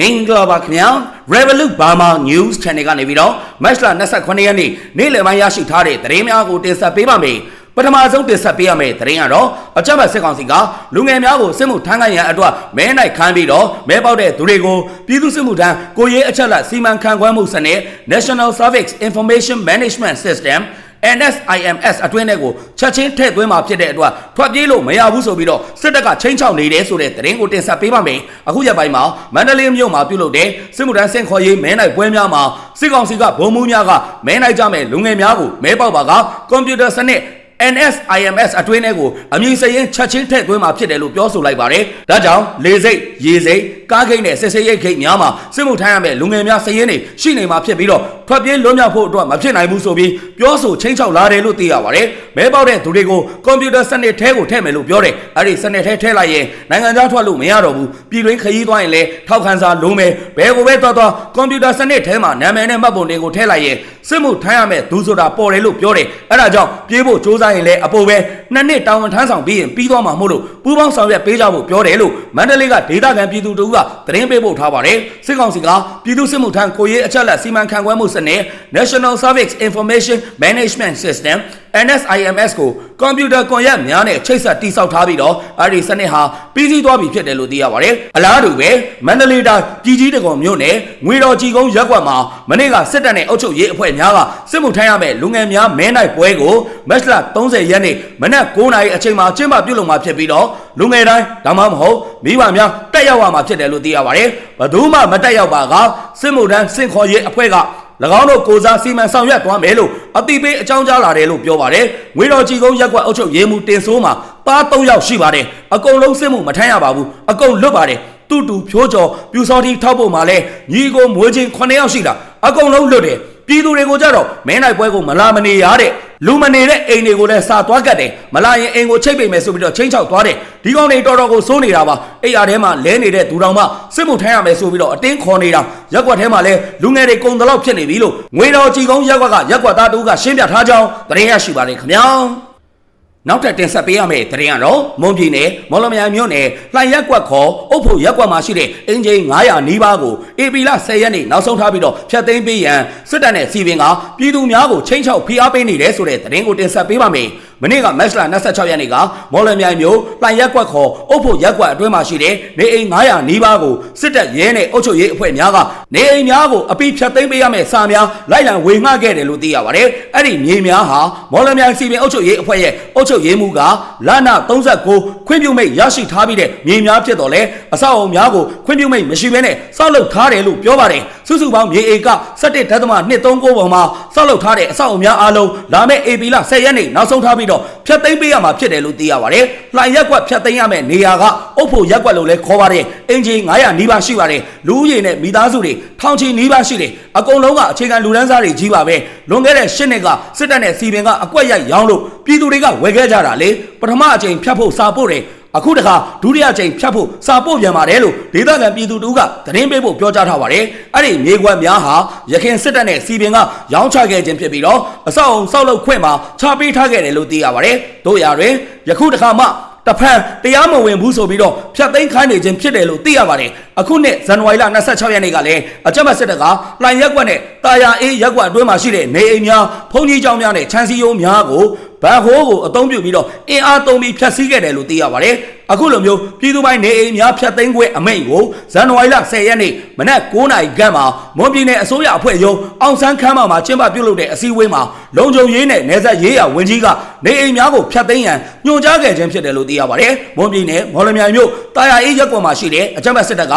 မင်္ဂလာပါခင်ဗျာ Revolut Burma News Channel ကနေပြီးတော့မတ်လ28ရက်နေ့နေ့လယ်ပိုင်းရရှိထားတဲ့သတင်းများကိုတင်ဆက်ပေးပါမယ်ပထမဆုံးတင်ဆက်ပေးရမယ့်သတင်းကတော့အကြမ်းဖက်စစ်ကောင်စီကလူငယ်များကိုစစ်မှုထမ်းခိုင်းရန်အတွက်မဲနိုင်ခိုင်းပြီးတော့မဲပေါက်တဲ့သူတွေကိုပြည်သူစစ်မှုထမ်းကိုရေးအချက်လက်စီမံခန့်ခွဲမှုစနစ် National Service Information Management System NSIMS အတွင်းထဲကိုချက်ချင်းထည့်သွင်းမှာဖြစ်တဲ့အတွက်ထွက်ပြေးလို့မရဘူးဆိုပြီးတော့စစ်တပ်ကချင်းချောက်နေတယ်ဆိုတဲ့သတင်းကိုတင်ဆက်ပေးပါမယ်။အခုရက်ပိုင်းမှာမန္တလေးမြို့မှာပြုလုပ်တဲ့စစ်မှုထမ်းဆင့်ခေါ်ရေးမဲနိုင်ပွဲများမှာစစ်ကောင်စီကဗုံမှုများကမဲနိုင်ကြမဲ့လူငယ်များကိုမဲပေါက်ပါကကွန်ပျူတာစနစ် NSIMS အတွင်းထဲကိုအမည်စရင်ချက်ချင်းထည့်သွင်းမှာဖြစ်တယ်လို့ပြောဆိုလိုက်ပါတယ်။ဒါကြောင့်လေစိတ်ရေစိတ် ကားဂိတ်နဲ့စစ်စေးရိတ်ဂိတ်များမှာစစ်မှုထမ်းရမယ့်လူငယ်များစရင်တွေရှိနေမှာဖြစ်ပြီးတော့ထွက်ပြေးလွတ်မြောက်ဖို့အတွက်မဖြစ်နိုင်ဘူးဆိုပြီးပြောဆိုချင်းချောက်လာတယ်လို့သိရပါတယ်။မဲပေါက်တဲ့သူတွေကိုကွန်ပျူတာစနစ်ထဲကိုထည့်မယ်လို့ပြောတယ်။အဲ့ဒီစနစ်ထဲထည့်လိုက်ရင်နိုင်ငံခြားထွက်လို့မရတော့ဘူး။ပြည်တွင်းခရီးသွားရင်လည်းထောက်ခံစာလုံးမယ်။ဘယ်ကိုပဲသွားသွားကွန်ပျူတာစနစ်ထဲမှာနာမည်နဲ့မှတ်ပုံတွေကိုထည့်လိုက်ရင်စစ်မှုထမ်းရမယ့်သူဆိုတာပေါ်တယ်လို့ပြောတယ်။အဲ့ဒါကြောင့်ပြေးဖို့စ조사ရင်လည်းအပေါ်ပဲနှစ်နှစ်တောင်းဝန်ထမ်းဆောင်ပြီးရင်ပြီးသွားမှာမို့လို့ပူးပေါင်းဆောင်ရွက်ပေးကြဖို့ပြောတယ်လို့မန္တလေးကဒေသခံပြည်သူတို့ကသတင်းပေးပို့ထားပါတယ်စစ်ကောင်စီကပြည်သူစစ်မှုထမ်းကိုရေးအချက်လက်စီမံခန့်ခွဲမှုစနစ် National Service Information Management System NSIMS ကို ကွန်ပျူတာကွန်ရက်များနဲ့ချိတ်ဆက်တိစောက်ထားပြီးတော့အဲ့ဒီစနစ်ဟာပြီးစီးသွားပြီဖြစ်တယ်လို့သိရပါတယ်အလားတူပဲမန္တလေးတိုင်းပြည်ကြီးတကုံမြို့နယ်ငွေတော်ကြီးကုန်းရက်ကွက်မှာမနေ့ကစစ်တပ်နဲ့အုပ်ချုပ်ရေးအဖွဲ့များကစစ်မှုထမ်းရမယ့်လူငယ်များမဲနိုင်ပွဲကိုမတ်လ30ရက်နေ့မနက်9:00နာရီအချိန်မှာကျင်းပပြုလုပ်မှာဖြစ်ပြီးတော့လူငယ်တိုင်းဒါမှမဟုတ်မိဘများတက်ရောက်ရမှာဖြစ်တယ်လို့သိရပါတယ်ဘယ်သူမှမတက်ရောက်ပါကစစ်မှုထမ်းစင်ခေါ်ရေးအဖွဲ့က၎ င်းတို့ကိုစားစီမံဆောင်ရွက်သွားမယ်လို့အတိပေးအကြောင်းကြားလာတယ်လို့ပြောပါတယ်။ငွေတော်ကြီးကုန်းရက်ကွက်အုပ်ချုပ်ရေးမှူးတင်ဆိုးမှာပါး၃ယောက်ရှိပါတယ်။အကုန်လုံးစစ်မှုမထမ်းရပါဘူး။အကုန်လွတ်ပါတယ်။တူတူဖြိုးကျော်ပြူစောတိထောက်ဖို့မှာလဲညီကိုမွေးချင်း9ယောက်ရှိတာအကုန်လုံးလွတ်တယ်။ ပြည်သူတွေကိုကြတော့မဲနိုင်ပွဲကိုမလာမနေရတဲ့လူမနေတဲ့အိမ်တွေကိုလည်းစာသွားကတ်တယ်မလာရင်အိမ်ကိုချိတ်ပိတ်မယ်ဆိုပြီးတော့ချင်းချောက်သွားတယ်ဒီကောင်တွေတော်တော်ကိုစိုးနေတာပါအဲ့အားထဲမှာလဲနေတဲ့သူတော်မှစစ်မှုထမ်းရမယ်ဆိုပြီးတော့အတင်းခေါ်နေတာရက်ကွက်ထဲမှာလဲလူငယ်တွေကုံတလောက်ဖြစ်နေပြီလို့ငွေတော်ကြည်ကုန်းရက်ကွက်ကရက်ကွက်သားတူကရှင်းပြထားကြောင်းသတင်းရရှိပါတယ်ခင်ဗျာ နောက်ထပ်တင်ဆက်ပေးရမယ့်သတင်းကတော့မွန်ပြည်နယ်မော်လမြိုင်မြို့နယ်လှိုင်ရက်ကွက်ခေါ်အုပ်ဖို့ရက်ကွက်မှာရှိတဲ့အင်ဂျင်900နီးပါးကိုအေပီလ10ရက်နေ့နောက်ဆုံးထားပြီးတော့ဖျက်သိမ်းပေးရန်စစ်တပ်နဲ့စီပင်ကပြည်သူများကိုချင်းချောက်ဖိအားပေးနေတယ်ဆိုတဲ့သတင်းကိုတင်ဆက်ပေးပါမယ်။ မနေ့ကမတ်လ26ရက်နေ့ကမော်လမြိုင်မြို့လှိုင်ရက်ကွက်ခေါ်အုပ်ဖို့ရက်ကွက်အတွင်းမှာရှိတဲ့နေအိမ်900နီးပါးကိုစစ်တပ်ရဲနဲ့အုပ်ချုပ်ရေးအဖွဲ့များကနေအိမ်များကိုအပိဖြတ်သိမ်းပေးရမယ့်စာများလိုက်လံဝေငှခဲ့တယ်လို့သိရပါတယ်။အဲ့ဒီမြေများဟာမော်လမြိုင်စီပင်အုပ်ချုပ်ရေးအဖွဲ့ရဲ့အုပ်ချုပ်ရေးမှူးကလန39ခွင့်ပြုမိတ်ရရှိထားပြီးတဲ့မြေများဖြစ်တော်လဲအဆောက်အအုံများကိုခွင့်ပြုမိတ်မရှိဘဲနဲ့စောက်လုပ်ထားတယ်လို့ပြောပါတယ်။စုစုပေါင်းမြေဧက17.239ပေါ်မှာစောက်လုပ်ထားတဲ့အဆောက်အအုံများအားလုံးလာမယ့် AP လ10ရက်နေ့နောက်ဆုံးထားပြီးတော့ဖျက်သိမ်းပေးရမှာဖြစ်တယ်လို့သိရပါတယ်။လှိုင်ရက်ကွက်ဖျက်သိမ်းရမယ့်နေရာကအုပ်ဖို့ရက်ကွက်လို့လည်းခေါ်ပါတယ်။အင်ဂျင်900နီးပါးရှိပါတယ်။လူဦးရေနဲ့မိသားစုတွေထောင်ချီနီးပါးရှိတယ်။အကုန်လုံးကအခြေခံလူဒန်းစားတွေကြီးပါပဲ။လွန်ခဲ့တဲ့၈နှစ်ကစစ်တပ်နဲ့စီပင်ကအကွက်ရိုက်ရောင်းလို့ပြည်သူတွေကဝယ်ခဲ့ကြတာလေ။ပထမအကြိမ်ဖျက်ဖို့စာပို့တယ်။ အခုတခါဒုတိယကြိမ်ဖြတ်ဖို့စာပို့ပြန်ပါတယ်လို့ဒေသခံပြည်သူတို့ကသတင်းပေးဖို့ပြောကြားထားပါတယ်။အဲ့ဒီမြေကွက်များဟာရခိုင်စစ်တပ်နဲ့စီပင်ကရောင်းချခဲ့ခြင်းဖြစ်ပြီးတော့အဆောက်အုံဆောက်လုပ်ခွင့်မှာချပေးထားခဲ့တယ်လို့သိရပါတယ်။တို့ရာတွင်ယခုတခါမှတဖန်တရားမဝင်ဘူးဆိုပြီးတော့ဖြတ်သိမ်းခိုင်းနေခြင်းဖြစ်တယ်လို့သိရပါတယ်အခုနှစ်ဇန်နဝါရီလ26ရက်နေ့ကလည်းအကြမ်းဖက်စစ်တပ်ကလှိုင်ရက်ကွက်နဲ့တာယာအေးရက်ကွက်အတွင်းမှာရှိတဲ့နေအိမ်များဖုန်ကြီးကျောင်းများနဲ့ခြံစည်းရိုးများကို ဗန်ဟိုးကိုအသုံးပြုပြီးတော့အင်အားသုံးပြီးဖျက်ဆီးခဲ့တယ်လို့သိရပါတယ်အခုလိုမျိုးပြည်သူပိုင်းနေအိမ်များဖျက်သိမ်းခွင့်အမိန့်ကိုဇန်နဝါရီလ10ရက်နေ့မနက်9:00နာရီခန့်မှာမွန်ပြည်နယ်အစိုးရအဖွဲ့ရုံးအောင်ဆန်းခမ်းမှာကျင်းပပြုလုပ်တဲ့အစည်းအဝေးမှာလုံခြုံရေးနဲ့နေဆက်ရေးရဝန်ကြီးကနေအိမ်များကိုဖျက်သိမ်းရန်ညွှန်ကြားခဲ့ခြင်းဖြစ်တယ်လို့သိရပါတယ်။မွန်ပြည်နယ်မော်လမြိုင်မြို့တာယာအေးရက်ကွက်မှာရှိတဲ့အကြမ်းဖက်စစ်တပ်က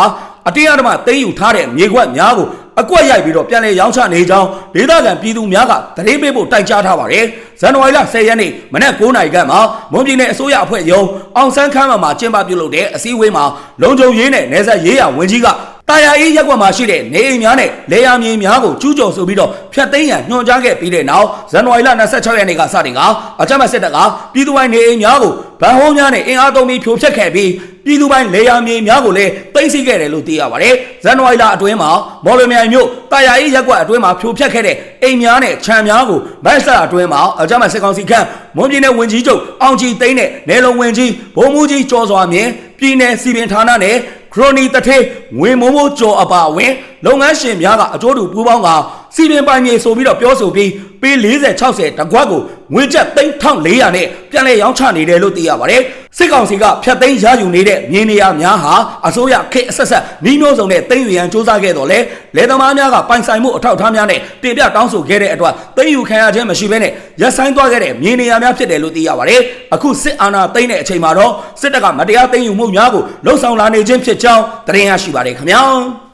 အတင်းအဓမ္မသိမ်းယူထားတဲ့မြေခွက်များကို အကွက်ရိုက်ပြီးတော့ပြန်လည်ရောင်းချနေကြောင်းဒေသခံပြည်သူများကသတင်းပေးဖို့တိုက်ကြားထားပါတယ်။ဇန်နဝါရီလ10ရက်နေ့မနက်9:00နာရီခန့်မှာမွန်ပြည်နယ်အစိုးရအဖွဲ့ရုံးအောင်ဆန်းခမ်းမှာကျင်းပပြုလုပ်တဲ့အစည်းအဝေးမှာလုံခြုံရေးနဲ့နေဆက်ရေးရဝန်ကြီးကတာယာအေးရက်ကွက်မှာရှိတဲ့နေအိမ်များနဲ့လေယာမြေများကိုကျူးကျော်ဆိုပြီးတော့ဖျက်သိမ်းရန်ညွှန်ကြားခဲ့ပြီးတဲ့နောက်ဇန်နဝါရီလ26ရက်နေ့ကစတင်ကအကြမ်းဖက်စစ်တပ်ကပြည်သူပိုင်းနေအိမ်များကိုဗန်ဟိုးများနဲ့အင်အားသုံးပြီးဖြိုဖျက်ခဲ့ပြီး ပြည်သူပိုင်းလေယာမြေများကိုလည်းသိမ်းဆည်းခဲ့တယ်လို့သိရပါတယ်။ဇန်နဝါရီလအတွင်းမှာမော်လမြိုင်မြို့တာယာအေးရက်ကွက်အတွင်းမှာဖြိုဖျက်ခဲ့တဲ့အိမ်များနဲ့ခြံများကိုမတ်လအတွင်းမှာအကြမ်းဖက်စစ်ကောင်စီခန့်မွန်ပြည်နယ်ဝန်ကြီးချုပ်အောင်ကြည်သိန်းနဲ့နယ်လုံဝန်ကြီးဗိုလ်မှူးကြီးကျော်စွာမြင့်ပြည်နယ်စီပင်ဌာနနဲ့ခခရိုနီတထေးငွေမိုးမိုးကြော်အပါအဝင်လုပ်ငန်းရှင်များကအကျိုးတူပူးပေါင်းကစီပင်ပိုင်မြေဆိုပြီးတော့ပြောဆိုပြီးပေ40 60တကွက်ကို ငွေကျပ်3400နဲ့ပြန်လည်ရောင်းချနေတယ်လို့သိရပါတယ်စစ်ကောင်စီကဖျက်သိမ်းရယူနေတဲ့မြေနေရာများဟာအစိုးရခေတ်အဆက်ဆက်နှီးနှိုးစုံနဲ့သိမ်းယူရန်စ조사ခဲ့တော့လေလယ်သမားများကပိုင်ဆိုင်မှုအထောက်အထားများနဲ့တင်ပြတောင်းဆိုခဲ့တဲ့အတွက်သိမ်းယူခံရခြင်းမရှိဘဲနဲ့ရပ်ဆိုင်းသွားခဲ့တဲ့မြေနေရာများဖြစ်တယ်လို့သိရပါတယ်အခုစစ်အာဏာသိမ်းတဲ့အချိန်မှာတော့စစ်တပ်ကမတရားသိမ်းယူမှုများကိုလှုံ့ဆော်လာနေခြင်းဖြစ်ကြောင်းသတင်းရရှိပါတယ်ခင်ဗျာ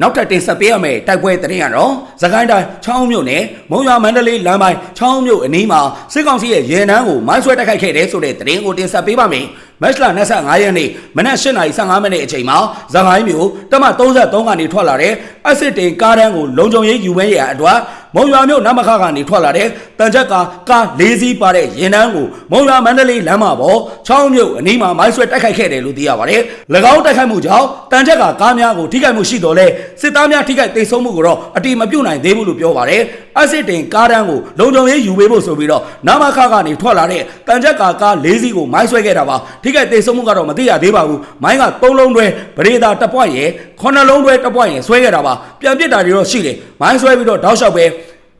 နောက်ထပ်တင်ဆက်ပေးရမယ့်တိုက်ပွဲသတင်းကတော့သခိုင်းတိုင်းချောင်းမြို့နယ်မုံရွာမန္တလေးလမ်းပိုင်းချောင်းမြို့အနီးမှာစစ်ကောင်စီရဲ့ရေနန်းကိုမိုင်းဆွဲတိုက်ခိုက်ခဲ့တဲ့ဆိုတဲ့သတင်းကိုတင်ဆက်ပေးပါမယ်။မတ်လ25ရက်နေ့မနက်8:15မိနစ်အချိန်မှာသခိုင်းမြို့တမ33ကနေထွက်လာတဲ့အစစ်တင်ကားတန်းကိုလုံခြုံရေးယူဝဲရအတွက် မုံရွာမြို့နမခကနေထွက်လာတဲ့တန်ချက်ကကား၄စီးပါတဲ့ရင်နှန်းကိုမုံရွာမန္တလေးလမ်းမပေါ်ချောင်းမြို့အနီးမှာမိုင်းဆွဲတိုက်ခိုက်ခဲ့တယ်လို့သိရပါတယ်။၎င်းတိုက်ခိုက်မှုကြောင့်တန်ချက်ကကားများကိုထိခိုက်မှုရှိတော်လဲစစ်သားများထိခိုက်ဒေဆုံးမှုကိုတော့အတိမပြုတ်နိုင်သေးဘူးလို့ပြောပါတယ်။အစစ်တင်ကားတန်းကိုလုံခြုံရေးယူပေးဖို့ဆိုပြီးတော့နမခကနေထွက်လာတဲ့တန်ချက်ကကား၄စီးကိုမိုင်းဆွဲခဲ့တာပါ။ထိခိုက်ဒေဆုံးမှုကတော့မသိရသေးပါဘူး။မိုင်းက၃လုံးတွဲပရိသာတစ်ပွက်ရယ်ခုနှလုံးတွဲတစ်ပွက်ရယ်ဆွဲခဲ့တာပါ။ပြန်ပစ်တာတွေတော့ရှိတယ်။မိုင်းဆွဲပြီးတော့တောက်လျှောက်ပဲ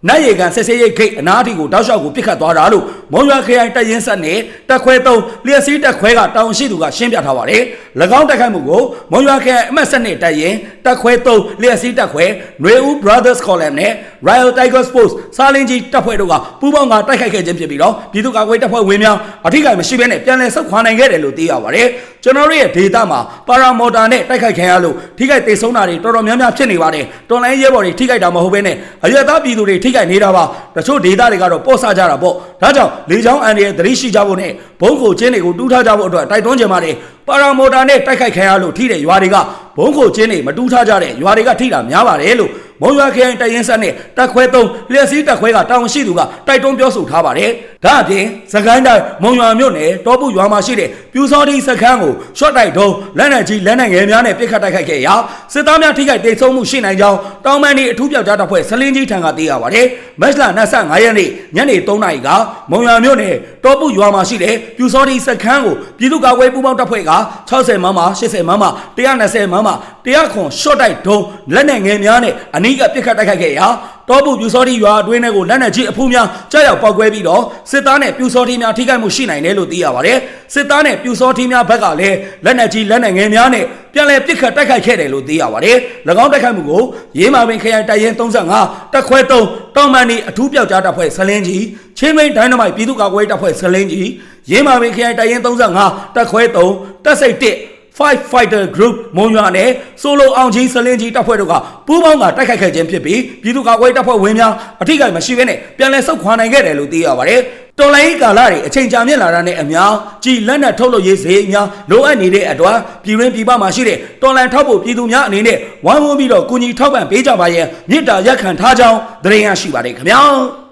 နတ်ရေကန်ဆက်ဆဲရိတ်ခိတ်အနားအထိကိုတောက်လျှောက်ကိုပြစ်ခတ်သွားတာလို့မုံရွာခရိုင်တပ်ရင်းဆက်နဲ့တက်ခွဲသုံးလျက်စီးတက်ခွဲကတောင်ရှိသူကရှင်းပြထားပါတယ်။၎င်းတိုက်ခိုက်မှုကိုမုံရွာခရိုင်အမှတ်ဆက်နဲ့တပ်ရင်းတက်ခွဲသုံးလျက်စီးတက်ခွဲနွေဦး Brothers Column နဲ့ Royal Tiger Sports စားလင်းကြီးတပ်ဖွဲ့တို့ကပူးပေါင်းကတိုက်ခိုက်ခဲ့ခြင်းဖြစ်ပြီးတော့ပြည်သူ့ကာကွယ်တပ်ဖွဲ့ဝင်များအထိကိမရှိဘဲနဲ့ပြန်လည်ဆုတ်ခွာနိုင်ခဲ့တယ်လို့သိရပါတယ်။ကျွန်တော်တို့ရဲ့ဒေတာမှာပါရာမော်တာနဲ့တိုက်ခိုက်ခံရလို့ထိခိုက်ဒေဆုံးတာတွေတော်တော်များများဖြစ်နေပါတယ်။တော်လိုင်းရဲဘော်တွေထိခိုက်တာမဟုတ်ဘဲနဲ့အရသားပြည်သူတွေထိခိုက်နေတာပါ။တချို့ဒေတာတွေကတော့ပေါ့ဆကြတာပေါ့။ဒါကြောင့်လေချောင်းအန်ဒီရဲ့သတိရှိကြဖို့နဲ့ဘုံကိုကျင်းတွေကိုတူးထားကြဖို့အတွက်တိုက်တွန်းကြပါတယ်။ပါရာမော်တာနဲ့တိုက်ခိုက်ခံရလို့ထိတဲ့ရွာတွေကဘုံကိုကျင်းတွေမတူးထားကြတဲ့ရွာတွေကထိတာများပါတယ်လို့မုံရွာခရိုင်တိုင်ရင်ဆက်နဲ့တက်ခွဲသုံးလျက်စီးတက်ခွဲကတောင်ရှိသူကတိုက်တွန်းပြောဆိုထားပါတယ်။ဒါအပြင်စကိုင်းတိုင်းမုံရွာမြို့နယ်တောပုရွာမှာရှိတဲ့ပြူစောတိစခန်းကိုရှော့တိုက်တုံးလက်နက်ကြီးလက်နက်ငယ်များနဲ့ပစ်ခတ်တိုက်ခိုက်ခဲ့ရာစစ်သားများထိခိုက်ဒေဆုံးမှုရှိနိုင်ကြောင်းတောင်ပန်းဒီအထူးပြောက်ကြားတပ်ဖွဲ့ဆလင်းကြီးထံကသိရပါတယ်။မက်လ25ရက်နေ့ညနေ3နာရီကမုံရွာမြို့နယ်တောပုရွာမှာရှိတဲ့ပြူစောတိစခန်းကိုပြည်သူ့ကာကွယ်ပူးပေါင်းတပ်ဖွဲ့က60မမ80မမ120မမ100ခွန်ရှော့တိုက်တုံးလက်နက်ငယ်များနဲ့အနီးကပစ်ခတ်တိုက်ခိုက်ခဲ့ရာ တောပုပြူစောတိရွာအတွင်းထဲကိုလက်နက်ကြီးအဖူးများကြားရောက်ပောက်ကွဲပြီးတော့စစ်သားနဲ့ပြူစောတိများထိခိုက်မှုရှိနိုင်တယ်လို့သိရပါတယ်။စစ်သားနဲ့ပြူစောတိများဘက်ကလည်းလက်နက်ကြီးလက်နက်ငယ်များနဲ့ပြန်လည်ပစ်ခတ်တိုက်ခိုက်ခဲ့တယ်လို့သိရပါတယ်။၎င်းတိုက်ခိုက်မှုကိုရေးမာပင်ခရိုင်တိုင်ရင်35တက်ခွဲ3တောင်မန်နီအထူးပြောက်ကြားတပ်ဖွဲ့ဆလင်းကြီးချင်းမင်းဒိုင်းနမိုက်ပြည်သူ့ကာကွယ်တပ်ဖွဲ့ဆလင်းကြီးရေးမာပင်ခရိုင်တိုင်ရင်35တက်ခွဲ3တက်စိတ်1 Five Fighter Group မုံရွာနဲ့ဆိုလိုအောင်ကြီးစလင်းကြီးတပ်ဖွဲ့တို့ကပူးပေါင်းကတိုက်ခိုက်ခဲ့ခြင်းဖြစ်ပြီးပြည်သူ့ကာကွယ်တပ်ဖွဲ့ဝင်များအထိကိမရှိဘဲနဲ့ပြန်လည်ဆုတ်ခွာနိုင်ခဲ့တယ်လို့သိရပါတယ်။တော်လိုင်းကာလတွေအချိန်ကြာမြင့်လာတာနဲ့အများကြီးလက်နက်ထုတ်လုပ်ရေးဈေးများလိုအပ်နေတဲ့အတွက်ပြည်တွင်းပြည်ပမှာရှိတဲ့တော်လိုင်းထောက်ဖို့ပြည်သူများအနေနဲ့ဝိုင်းဝန်းပြီးတော့ကူညီထောက်ပံ့ပေးကြပါရဲ့မြစ်တာရက်ခံထားကြောင်းသတင်းရရှိပါတယ်ခင်ဗျာ။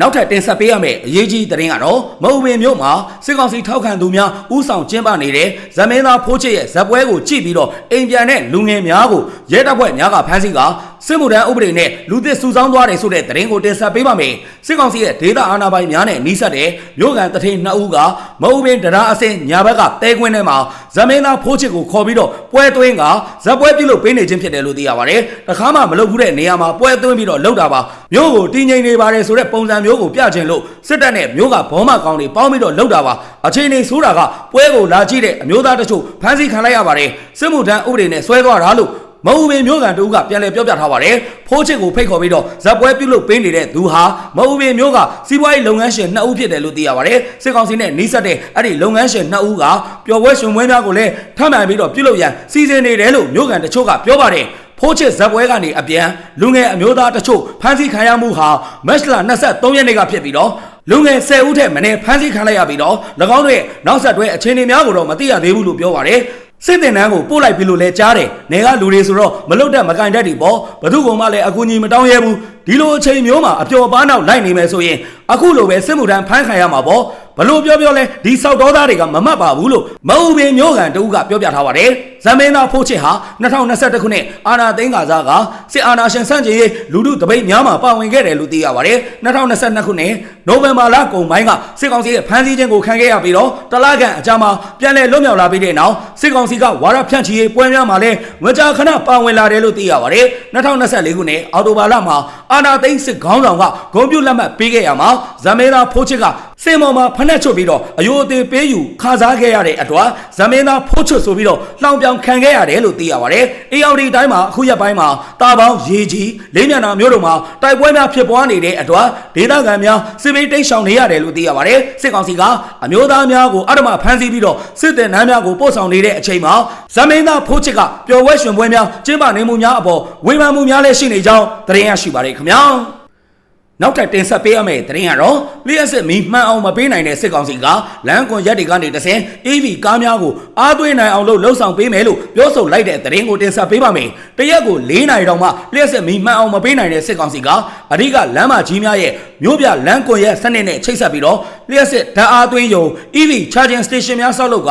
နောက်ထပ်တင်ဆက်ပေးရမယ့်အရေးကြီးသတင်းကတော့မအူပင်မြို့မှာစစ်ကောင်စီထောက်ခံသူများဥဆောင်ကျင်းပနေတဲ့ဇမင်းသားဖိုးချစ်ရဲ့ဇက်ပွဲကိုကြည့်ပြီးတော့အိမ်ပြန်တဲ့လူငယ်များကိုရဲတပ်ဖွဲ့များကဖမ်းဆီးက စစ်မှုထမ်းဥပဒေနဲ့လူသစ်စုဆောင်းသွားတယ်ဆိုတဲ့သတင်းကိုတင်ဆက်ပေးပါမယ်စစ်ကောင်စီရဲ့ဒေသအာဏာပိုင်များနဲ့နှီးစပ်တဲ့မြို့ကန်တထိန်နှစ်ဦးကမအူပင်တရားအစင်ညာဘက်ကတဲခွင်းထဲမှာဇမင်းသားဖိုးချစ်ကိုခေါ်ပြီးတော့ပွဲသွင်းကဇက်ပွဲပြုလုပ်ပေးနေခြင်းဖြစ်တယ်လို့သိရပါတယ်တခါမှမလုပ်ဘူးတဲ့နေရာမှာပွဲသွင်းပြီးတော့လှုပ်တာပါမြို့ကိုတင်းငိမ့်နေပါတယ်ဆိုတဲ့ပုံစံမျိုးကိုပြချင်လို့စစ်တပ်နဲ့မြို့ကဘောမကောင်တွေပေါင်းပြီးတော့လှုပ်တာပါအခြေအနေဆိုးတာကပွဲကိုလာကြည့်တဲ့အမျိုးသားတချို့ဖမ်းဆီးခံလိုက်ရပါတယ်စစ်မှုထမ်းဥပဒေနဲ့ဆွဲသွားတာလို့ မအူပင်မျိုးကန်တူကပြန်လည်ပြောပြထားပါတယ်ဖိုးချစ်ကိုဖိတ်ခေါ်ပြီးတော့ဇက်ပွဲပြုတ်လို့ပေးနေတဲ့သူဟာမအူပင်မျိုးကစီးပွားရေးလုပ်ငန်းရှင်နှစ်ဦးဖြစ်တယ်လို့သိရပါတယ်စစ်ကောင်စီနဲ့နှိစက်တဲ့အဲ့ဒီလုပ်ငန်းရှင်နှစ်ဦးကပျော်ပွဲရှင်ပွဲများကိုလည်းထပ်မံပြီးတော့ပြုတ်လို့ရန်စီစဉ်နေတယ်လို့မျိုးကန်တချို့ကပြောပါတယ်ဖိုးချစ်ဇက်ပွဲကနေအပြန်လူငယ်အမျိုးသားတချို့ဖမ်းဆီးခံရမှုဟာမက်လ23ရက်နေ့ကဖြစ်ပြီးတော့လူငယ်10ဦးထက်မနည်းဖမ်းဆီးခံလိုက်ရပြီးတော့၎င်းတို့ရဲ့နောက်ဆက်တွဲအခြေအနေများကိုတော့မသိရသေးဘူးလို့ပြောပါတယ် စစ်တင်တန်းကိုပို့လိုက်ပြီလို့လဲကြားတယ်။နေကလူတွေဆိုတော့မလုတ်တဲ့မကင်တတ်တွေပေါ့။ဘသူကောင်မှလည်းအကူအညီမတောင်းရဲဘူး။တ ဒီလိုအချိန်မျိုးမှာအပျော်ပါးနောက်လိုက်နေမယ်ဆိုရင်အခုလိုပဲစစ်မှုထမ်းဖမ်းခံရမှာပေါ့ဘလို့ပြောပြောလဲဒီစောက်တော်သားတွေကမမှတ်ပါဘူးလို့မအူပင်မျိုးကန်တူကပြောပြထားပါတယ်ဇမင်းသားဖိုးချစ်ဟာ2021ခုနှစ်အာနာသိန်းကာစားကစစ်အာဏာရှင်ဆန့်ကျင်ရေးလူထုတပိတ်များမှာပါဝင်ခဲ့တယ်လို့သိရပါတယ်2022ခုနှစ်နိုဝင်ဘာလကုန်ပိုင်းကစစ်ကောင်စီရဲ့ဖမ်းဆီးခြင်းကိုခံခဲ့ရပြီးတော့တလကန်အကြမ်းမှာပြန်လည်လွတ်မြောက်လာပြီးတဲ့နောက်စစ်ကောင်စီကဝါရဖြန့်ချီရေးပွဲများမှာလည်းမကြာခဏပါဝင်လာတယ်လို့သိရပါတယ်2024ခုနှစ်အောက်တိုဘာလမှာအာနာသိန်းစစ်ခေါင်းဆောင်ကဂုံပြူလက်မှတ်ပေးခဲ့ရမှာဇမင်းသားဖိုးချစ်က စင်မော်မှာဖနှက်ချွတ်ပြီးတော့အယိုအသေးပေးယူခါစားခဲ့ရတဲ့အတွက်ဇမင်းသားဖိုးချွတ်ဆိုပြီးတော့လှောင်ပြောင်ခံခဲ့ရတယ်လို့သိရပါတယ်။အေယော်ဒီတိုင်းမှာအခုရက်ပိုင်းမှာတာပေါင်းရေကြီးလေးမျက်နှာမျိုးတို့မှာတိုက်ပွဲများဖြစ်ပွားနေတဲ့အတွက်ဒေသခံများစစ်ဘေးတိတ်ရှောင်နေရတယ်လို့သိရပါတယ်။စစ်ကောင်စီကအမျိုးသားများကိုအဓမ္မဖမ်းဆီးပြီးတော့စစ်တပ်နှမ်းများကိုပို့ဆောင်နေတဲ့အချိန်မှာဇမင်းသားဖိုးချစ်ကပျော်ဝဲရွှင်ပွဲများကျင်းပနေမှုများအပေါ်ဝေဖန်မှုများလည်းရှိနေကြောင်းသတင်းရရှိပါတယ်ခင်ဗျာ။ နောက်ထပ်တင်ဆက်ပေးရမယ့်သတင်းကတော့လျှက်စစ်မီမှန်အောင်မပေးနိုင်တဲ့စစ်ကောင်စီကလမ်းကွန်ရက်တွေကနေတဆင် AV ကားများကိုအားသွင်းနိုင်အောင်လို့လှုံ့ဆော်ပေးမယ်လို့ပြောဆိုလိုက်တဲ့သတင်းကိုတင်ဆက်ပေးပါမယ်။တရက်ကို၄နိုင်တောင်မှလျှက်စစ်မီမှန်အောင်မပေးနိုင်တဲ့စစ်ကောင်စီကအဓိကလမ်းမကြီးများရဲ့မြို့ပြလမ်းကွန်ရက်စနစ်နဲ့ချိတ်ဆက်ပြီးတော့လျှက်စစ်ဓာတ်အားသွင်းယုံ EV charging station များဆောက်လုပ်က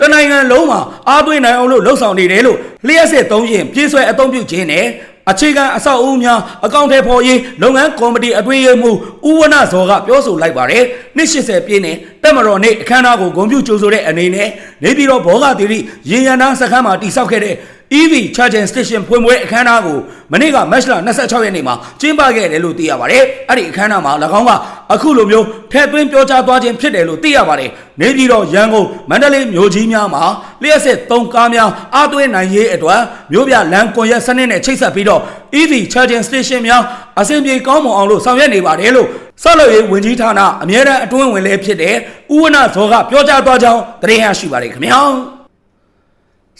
တနိုင်ငံလုံးမှာအားသွင်းနိုင်အောင်လို့လှုံ့ဆော်နေတယ်လို့လျှက်စစ်သုံးရင်ပြေးဆွဲအသုံးပြုခြင်းနဲ့ အခြေခံအဆောက်အဦများအကောင့်ထဲပေါ်ရေးလုပ်ငန်းကော်မတီအတွင်းရေးမှူးဦးဝနဇော်ကပြောဆိုလိုက်ပါတယ်။နှစ်80ပြည့်နဲ့တက်မတော်နေ့အခမ်းအနားကိုဂုဏ်ပြုကြိုဆိုတဲ့အနေနဲ့နေပြည်တော်ဘောဂတိရိရေရန်နာစခန်းမှာတိစောက်ခဲ့တဲ့ EV charging station ဖွင့်ပွဲအခမ်းအနားကိုမနေ့ကမတ်လ26ရက်နေ့မှာကျင်းပခဲ့တယ်လို့သိရပါတယ်။အဲ့ဒီအခမ်းအနားမှာ၎င်းကအခုလိုမျိုးထည့်သွင်းပြောကြားသွားခြင်းဖြစ်တယ်လို့သိရပါတယ်။နေပြည်တော်ရန်ကုန်မန္တလေးမြို့ကြီးများမှာလျှက်စစ်သုံးကားများအားသွင်းနိုင်ရေးအတွက်မြို့ပြလမ်းကွန်ရက်စနစ်နဲ့ချိတ်ဆက်ပြီးတော့ EV charging station များအဆင်ပြေကောင်းမွန်အောင်လို့ဆောင်ရွက်နေပါတယ်လို့ဆက်လက်ရေးဝင်ကြီးဌာနအမြဲတမ်းအတွင်းဝင်လည်းဖြစ်တဲ့ဦးဝနဇော်ကပြောကြားသွားကြောင်းသတင်းရရှိပါတယ်ခင်ဗျာ။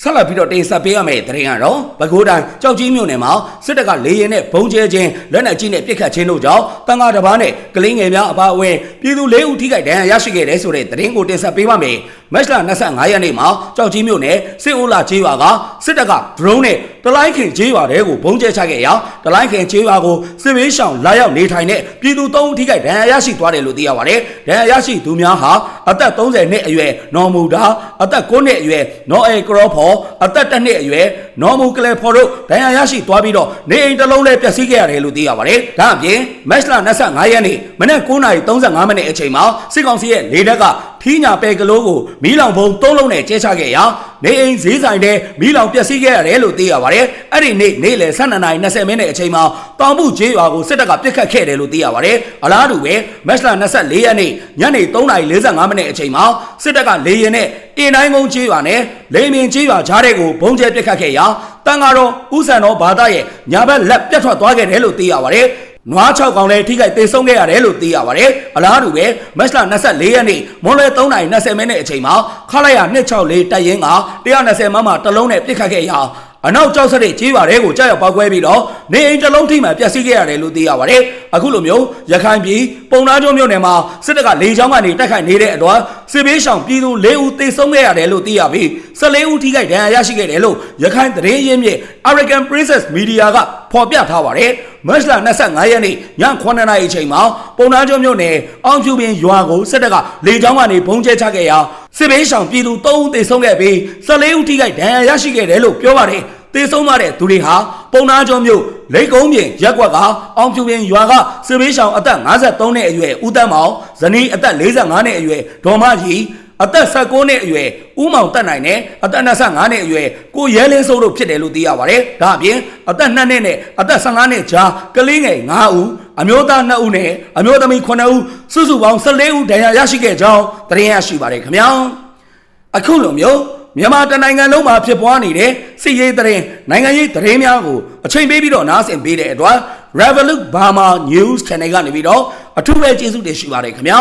ဆက်လက်ပြီးတော့တင်ဆက်ပေးရမယ့်သတင်းကတော့ပဲခူးတိုင်းကြောက်ကြီးမြို့နယ်မှာစစ်တပ်ကလေရင်နဲ့ဘုံကျဲခြင်းလက်နက်ကြီးနဲ့ပစ်ခတ်ခြင်းတို့ကြောင့်တန်ဃာတစ်ပါးနဲ့ကလေးငယ်များအပါအဝင်ပြည်သူ၄ဦးထိခိုက်ဒဏ်ရာရရှိခဲ့တဲ့ဆိုတဲ့သတင်းကိုတင်ဆက်ပေးပါမယ်။မတ်လ25ရက်နေ့မှာကြောက်ကြီးမြို့နယ်စစ်ဦးလာကျေးရွာကစစ်တပ်က drone နဲ့တလိုင်းခင်ကျေးရွာတဲကိုဘုံကျဲချခဲ့ရာတလိုင်းခင်ကျေးရွာကိုစစ်ဘေးရှောင်လာရောက်နေထိုင်တဲ့ပြည်သူ၃ဦးထိခိုက်ဒဏ်ရာရရှိသွားတယ်လို့သိရပါတယ်။ဒဏ်ရာရရှိသူများဟာအသက်30နှစ်အရွယ်နော်မူဒါအသက်9နှစ်အရွယ်နော်အေကရောဖော်အသက်1နှစ်အရွယ်နော်မူကလေဖော်တို့ဒဏ်ရာရရှိသွားပြီးတော့နေအိမ်တစ်လုံးလည်းပျက်စီးခဲ့ရတယ်လို့သိရပါတယ်။ဒါအပြင်မတ်လ25ရက်နေ့မနက်9:35မိနစ်အချိန်မှာစစ်ကောင်စီရဲ့လေတပ်ကထီးညာပဲကလေးကိုမီးလောင်ဘုံ၃လုံးနဲ့ကျဲချခဲ့ရာ နေအိမ်ဈေးဆိုင်တဲ့မီးလောင်ပျက်စီးခဲ့ရတယ်လို့သိရပါတယ်။အဲ့ဒီနေ့နေ့လယ်12:20မိနစ်အချိန်မှာတောင်ပုကျေးရွာကိုစစ်တပ်ကပစ်ခတ်ခဲ့တယ်လို့သိရပါတယ်။အလားတူပဲမတ်လ24ရက်နေ့ညနေ3:45မိနစ်အချိန်မှာစစ်တပ်ကလေရင်နဲ့အင်တိုင်းကုန်းကျေးရွာနဲ့လေမင်ကျေးရွာကြားတဲ့ကိုဘုံကျဲပစ်ခတ်ခဲ့ရာတန်ဃာတော်ဦးဆန်တော်ဘာသာရဲ့ညာဘက်လက်ပြတ်ထွက်သွားခဲ့တယ်လို့သိရပါတယ်။ နွား6កောင်လည်းထိခိုက်သေဆုံးခဲ့ရတယ်လို့သိရပါတယ်။အလားတူပဲမတ်လ24ရက်နေ့မွန်လွယ်3:20မိနစ်အချိန်မှာခလိုက်ရ264တိုက်ရင်က120မမတစ်လုံးနဲ့ပစ်ခတ်ခဲ့ရာအနောက်ကျောက်ဆက်တဲ့ကြေးပါတဲ့ကိုကြောက်ရောက်ပောက်ကွဲပြီးတော့နေအိမ်တစ်လုံးထိမှပျက်စီးခဲ့ရတယ်လို့သိရပါတယ်။အခုလိုမျိုးရခိုင်ပြည်ပုံနာကျွန်းမြို့နယ်မှာစစ်တပ်ကလေကြောင်းကနေတိုက်ခိုက်နေတဲ့အတွက်စစ်ဘေးရှောင်ပြည်သူ၄ဦးသေဆုံးခဲ့ရတယ်လို့သိရပြီး14ဦးထိခိုက်ဒဏ်ရာရရှိခဲ့တယ်လို့ရခိုင်သတင်းရင်းမြစ် American Princess Media က ဖော်ပြထားပါတယ်။မတ်လ25ရက်နေ့ည9:00နာရီအချိန်မှာပုံနာကျွန်းမြို့နယ်အောင်ဖြူပင်ရွာကိုစစ်တပ်ကလေကြောင်းကနေဘုံကျဲချခဲ့ရာစစ်ဘေးရှောင်ပြည်သူ3ဦးသေဆုံးခဲ့ပြီး14ဦးထိခိုက်ဒဏ်ရာရရှိခဲ့တယ်လို့ပြောပါတယ်။သေဆုံးသွားတဲ့သူတွေဟာပုံနာကျော်မြို့လိတ်ကုန်းပြင်ရက်ကွက်ကအောင်ဖြူပြင်ရွာကစစ်ဘေးရှောင်အသက်53နှစ်အရွယ်ဦးတန်းမောင်ဇနီးအသက်45နှစ်အရွယ်ဒေါ်မကြီး အသက်16နှစ်အရွယ်ဦးမောင်တက်နိုင်နဲ့အသက်25နှစ်အရွယ်ကိုရဲလင်းစိုးတို့ဖြစ်တယ်လို့သိရပါတယ်။ဒါအပြင်အသက်2နှစ်နဲ့အသက်15နှစ်ကြားကလေးငယ်9ဦးအမျိုးသား2ဦးနဲ့အမျိုးသမီး9ဦးစုစုပေါင်း14ဦးဒဏ်ရာရရှိခဲ့ကြောင်းသတင်းရရှိပါတယ်ခင်ဗျာ။အခုလိုမျိုးမြန်မာတနိုင်ငံလုံးမှာဖြစ်ပွားနေတဲ့စစ်ရေးသတင်းနိုင်ငံရေးသတင်းများကိုအချိန်ပေးပြီးတော့နားဆင်ပေးတဲ့အတွက် Revolut Burma News Channel ကနေပြီးတော့အထူးပဲကျေးဇူးတင်ရှိပါတယ်ခင်ဗျာ